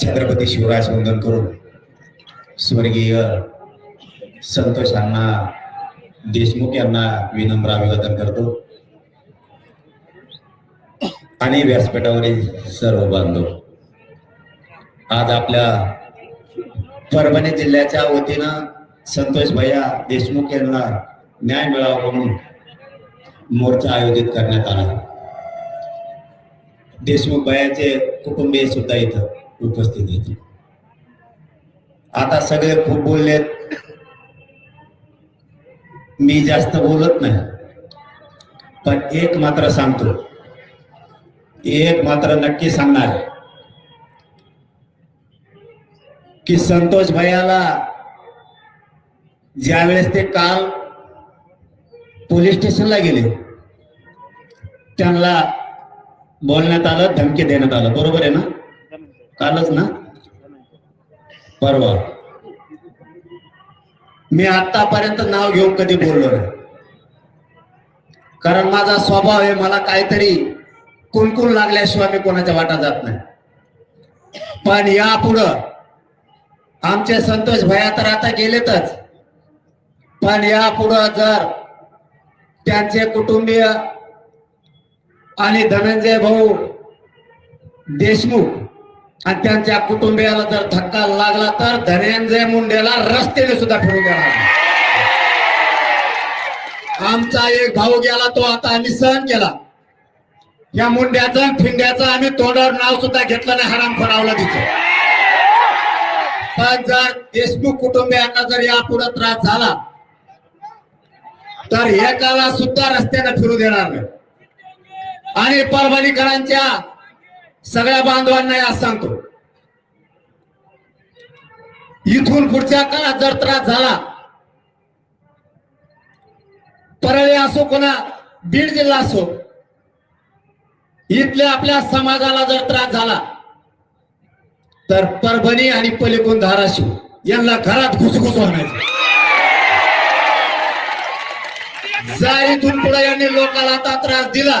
छत्रपती शिवराज वंदन करून स्वर्गीय संतोष अण्णा देशमुख यांना विनम्र अभिवादन करतो. आणि व्यासपीठावरील सर्व बांधव आज आपल्या परभणी जिल्ह्याच्या वतीनं संतोष भैया देशमुख यांना न्याय मिळावा म्हणून मोर्चा आयोजित करण्यात आला. देशमुख भैयाचे कुटुंबीय सुद्धा इथं उपस्थित आहेत आता सगळे खूप बोललेत. मी जास्त बोलत नाही. पण एक मात्र सांगतो. एक मात्र नक्की सांगणार की संतोष भैयाला ज्यावेळेस ते काल पोलीस स्टेशनला गेले त्यांना बोलण्यात आलं धमकी देण्यात आलं. बरोबर आहे ना? कालच ना? परवा. मी आतापर्यंत नाव घेऊन कधी बोललो नाही. कारण माझा स्वभाव आहे मला काहीतरी कुणकुण लागल्याशिवाय मी कोणाच्या वाटा जात नाही. पण यापुढं आमचे संतोष भया तर आता गेलेतच. पण यापुढं जर त्यांचे कुटुंबीय आणि धनंजय भाऊ देशमुख आणि त्यांच्या कुटुंबियाला जर धक्का लागला तर धनंजय मुंडेला रस्त्याने सुद्धा फिरू देणार आमचा एक भाऊ गेला तो आता आम्ही सहन केला. या मुंड्याचं फिंड्याचं आम्ही तोंडावर नाव सुद्धा घेतलं नाही हराम फरावला तिथं. पण जर देशमुख कुटुंबियांना जर यापुढे त्रास झाला तर एकाला सुद्धा रस्त्याने फिरू देणार नाही. आणि परभणीकरांच्या सगळ्या बांधवांना आज सांगतो. इथून पुढच्या काळात जर त्रास झाला परळी असो कोणा बीड जिल्हा असो इथल्या आपल्या समाजाला जर त्रास झाला तर परभणी आणि पलिकोण धाराशिव यांना घरात घुसघुस होणार जर इथून पुढे यांनी लोकांना आता त्रास दिला.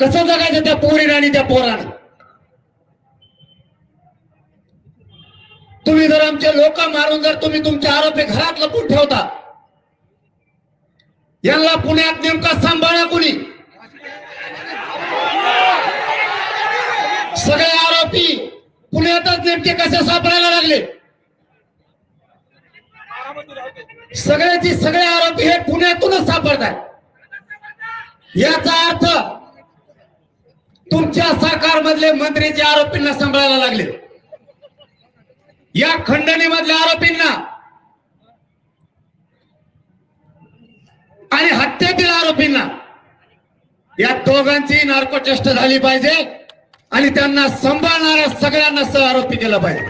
कसं जगायचं त्या पोरीनं आणि त्या पोरानं तुम्ही जर आमचे लोक मारून जर तुम्ही तुमचे आरोपी घरात लपून ठेवता यांना पुण्यात नेमका सांभाळा कुणी? सगळे आरोपी पुण्यातच नेमके कसे सापडायला लागले? सगळ्याची सगळे आरोपी हे पुण्यातूनच सापडतात याचा अर्थ तुमच्या सरकारमधले मंत्री जे आरोपींना सांभाळायला लागले या खंडणीमधल्या आरोपींना आणि हत्येतील आरोपींना या दोघांची नार्कोचेष्ट झाली पाहिजे आणि त्यांना सांभाळणाऱ्या सगळ्यांना सह आरोपी केला पाहिजे.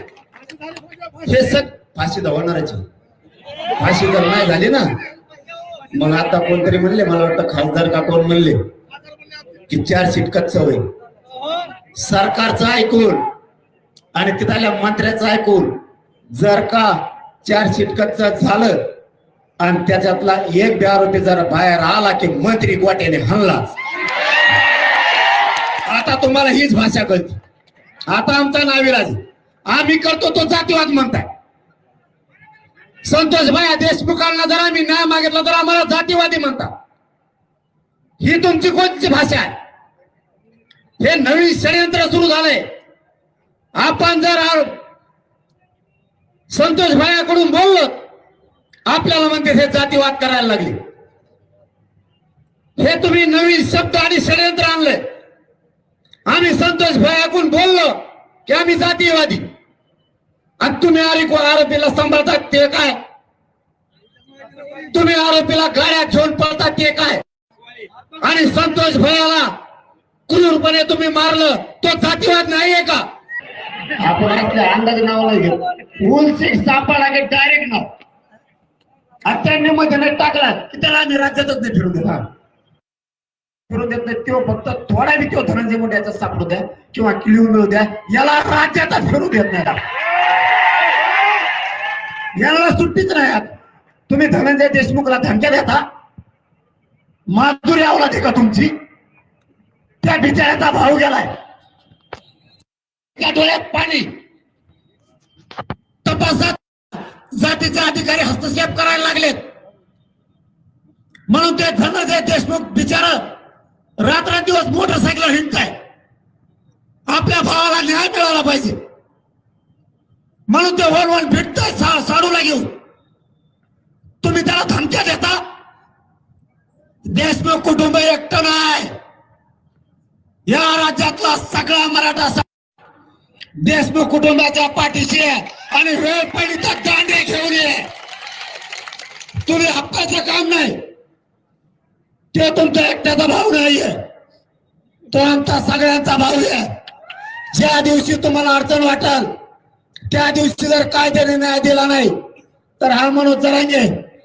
हे सग फाशी तर आहे. फाशी तर नाही झाली ना. मग आता कोणतरी म्हणले मला वाटतं खासदार का कोण म्हणले. की चार शिटकत सवय. सरकारचं ऐकून आणि तिथल्या मंत्र्याचं ऐकून जर का चार शिटकतच झालं आणि त्याच्यातला एक बी आरोपी जर बाहेर आला की मंत्री गोट्याने हल्ला. आता तुम्हाला हीच भाषा कळते. आता आमचा नाविराज आम्ही करतो तो जातीवाद म्हणताय. संतोष भाया देशमुखांना जर आम्ही न्याय मागितला तर आम्हाला जातीवादी म्हणतात. ही तुमची कोणती भाषा आहे? हे नवीन षडयंत्र सुरू झालंय. आपण जर संतोष भायाकडून बोललो आपल्याला म्हणते हे जातीवाद करायला लागले. हे तुम्ही नवीन शब्द आणि षडयंत्र आणले आम्ही संतोष भायाकडून बोललो की आम्ही जातीयवादी. आणि तुम्ही आरोपी आरोपीला सांभाळतात ते काय? तुम्ही आरोपीला गाड्या घेऊन पळतात ते काय? आणि संतोष भयाला क्रूरपणे तुम्ही मारलं तो जातीवाद नाहीये का? आपण असल्या अंदाज नावाला घेऊ. ऊन सीट सापडला की डायरेक्ट नाव. अठ्ठ्याण्णवमध्ये नाही टाकला की त्याला आम्ही राज्यातच नाही फिरून देत फिरून फिरू देत नाही तो फक्त थोडा बी तो धनंजय मुंड्याचा सापडू द्या किंवा किळीव मिळू द्या याला राज्याचा फिरू देत नाही. याला सुट्टीच नाही तुम्ही धनंजय देशमुखला धमक्या देता? माधुरी आवला का तुमची? त्या बिचाऱ्याचा भाऊ गेलाय. त्या डोळ्यात पाणी. तपासात जातीचे अधिकारी हस्तक्षेप करायला लागलेत. म्हणून ते धनंजय देशमुख बिचार रात्रंदिवस मोटरसायकल हिंडताय. आपल्या भावाला न्याय मिळाला पाहिजे. म्हणून ते वन वन भेटताय साडूला घेऊन. तुम्ही त्याला धमक्या देता? देशमुख कुटुंब एकटं नाही. या राज्यातला सगळा मराठा सा- देशमुख कुटुंबाच्या पाठीशी आहे. आणि वेळ पहिली तर दांडे घेऊन ये. तुम्ही हक्काचं काम नाही. ते तुमचा एकट्याचा भाव नाहीये. तो आमचा सगळ्यांचा भाव आहे. ज्या दिवशी तुम्हाला अडचण वाटेल त्या दिवशी जर कायद्याने न्याय दिला नाही तर हा मनोज जरांगे.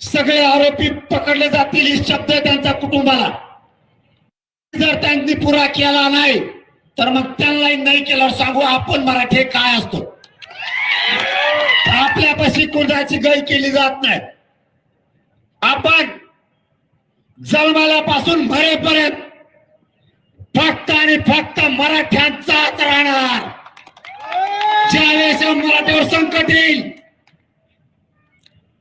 सगळे आरोपी पकडले जातील ही शब्द त्यांच्या कुटुंबाला. जर त्यांनी पुरा केला नाही तर मग त्यांनाही नाही केल्यावर सांगू आपण मराठी काय असतो? आपल्यापाशी कुणाची गय केली जात नाही. आपण जन्माल्यापासून मरेपर्यंत फक्त आणि फक्त मराठ्यांचाच राहणार. ज्यावेळेस मराठीवर संकट येईल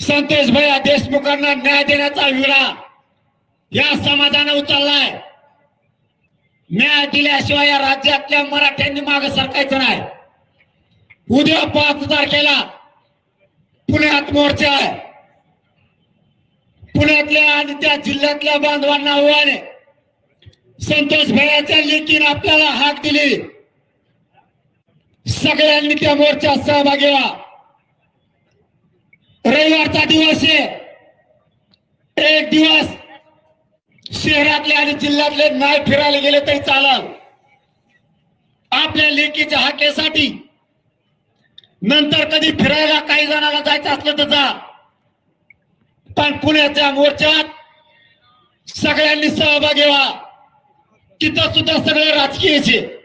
संतोष भैया देशमुखांना न्याय देण्याचा विडा या समाजाने उचललाय. न्याय दिल्याशिवाय या राज्यातल्या मराठ्यांनी मागे सरकायचं नाही. उद्या पाच तारखेला पुण्यात मोर्चा आहे. पुण्यातल्या आणि त्या जिल्ह्यातल्या बांधवांना आव्हाने संतोष भैयाच्या लेकीनं आपल्याला हाक दिली. सगळ्यांनी त्या मोर्चात सहभागी व्हा. रविवारचा दिवस आहे. एक दिवस शहरातले आणि जिल्ह्यातले नाही फिरायला गेले तरी चालाल. आपल्या लेकीच्या हाकेसाठी नंतर कधी फिरायला काही जणांना जायचं असलं तर जा. पण पुण्याच्या मोर्चात सगळ्यांनी सहभागी व्हा. तिथं सुद्धा सगळे राजकीयचे.